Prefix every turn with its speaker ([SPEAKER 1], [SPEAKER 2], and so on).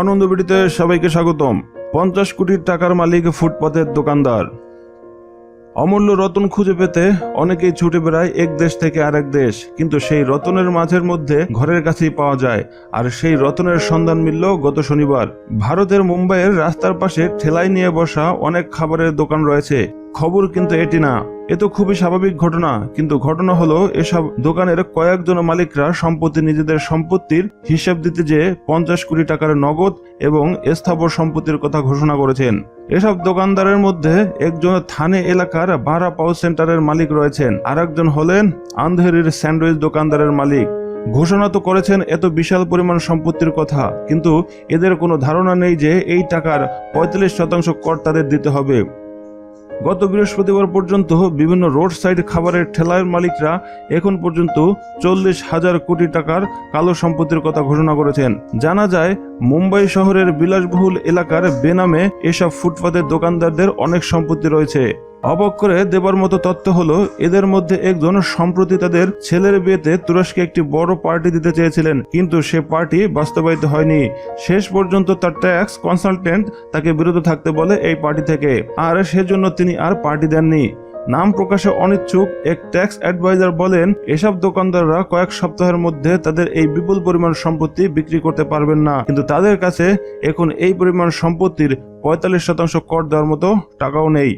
[SPEAKER 1] আনন্দ সবাইকে স্বাগতম। পঞ্চাশ কোটি টাকার মালিক ফুটপাতের দোকানদার। অমূল্য রতন খুঁজে পেতে অনেকেই ছুটে বেড়ায় এক দেশ থেকে আরেক দেশ, কিন্তু সেই রতনের মাঝের মধ্যে ঘরের কাছেই পাওয়া যায়। আর সেই রতনের সন্ধান মিলল গত শনিবার। ভারতের মুম্বাইয়ের রাস্তার পাশে ঠেলাই নিয়ে বসা অনেক খাবারের দোকান রয়েছে। খবর কিন্তু এটি না। এ তো খুবই স্বাভাবিক ঘটনা, কিন্তু ঘটনা হলো এসব দোকানের কয়েকজন মালিকরা সম্পত্তি নিজেদের সম্পত্তির হিসাব দিতে যে পঞ্চাশ কোটি টাকার নগদ এবং স্থাবর সম্পত্তির কথা ঘোষণা করেছেন। এসব দোকানদারের মধ্যে একজন থানে এলাকার বারা পাউচ সেন্টারের মালিক রয়েছেন আর একজন হলেন আন্ধেরির স্যান্ডউইচ দোকানদারের মালিক। ঘোষণা তো করেছেন এত বিশাল পরিমাণ সম্পত্তির কথা, কিন্তু এদের কোনো ধারণা নেই যে এই টাকার পঁয়তাল্লিশ শতাংশ কর তাদের দিতে হবে। গত বৃহস্পতিবার পর্যন্ত বিভিন্ন রোড সাইড খাবারের ঠেলার মালিকরা এখন পর্যন্ত চল্লিশ হাজার কোটি টাকার কালো সম্পত্তির কথা ঘোষণা করেছেন। জানা যায়, মুম্বাই শহরের বিলাসবহুল এলাকার বেনামে এসব ফুটপাতের দোকানদারদের অনেক সম্পত্তি রয়েছে। অবাক করে দেবার মতো তত্ত্ব হলো, এদের মধ্যে একজন সম্প্রতি তাদের ছেলের বিয়েতে তুরস্কে একটি বড় পার্টি দিতে চেয়েছিলেন। কিন্তু সে পার্টি বাস্তবায়িত হয়নি। শেষ পর্যন্ত তার ট্যাক্স কনসালটেন্ট তাকে বিরত থাকতে বলে এই পার্টি থেকে। আর সেজন্য তিনি আর পার্টি দেননি। নাম প্রকাশে অনিচ্ছুক এক ট্যাক্স অ্যাডভাইজার বলেন, এসব দোকানদাররা কয়েক সপ্তাহের মধ্যে তাদের এই বিপুল পরিমাণ সম্পত্তি বিক্রি করতে পারবেন না। কিন্তু তাদের কাছে এখন এই পরিমাণ সম্পত্তির পঁয়তাল্লিশ শতাংশ কর দেওয়ার মতো টাকাও নেই।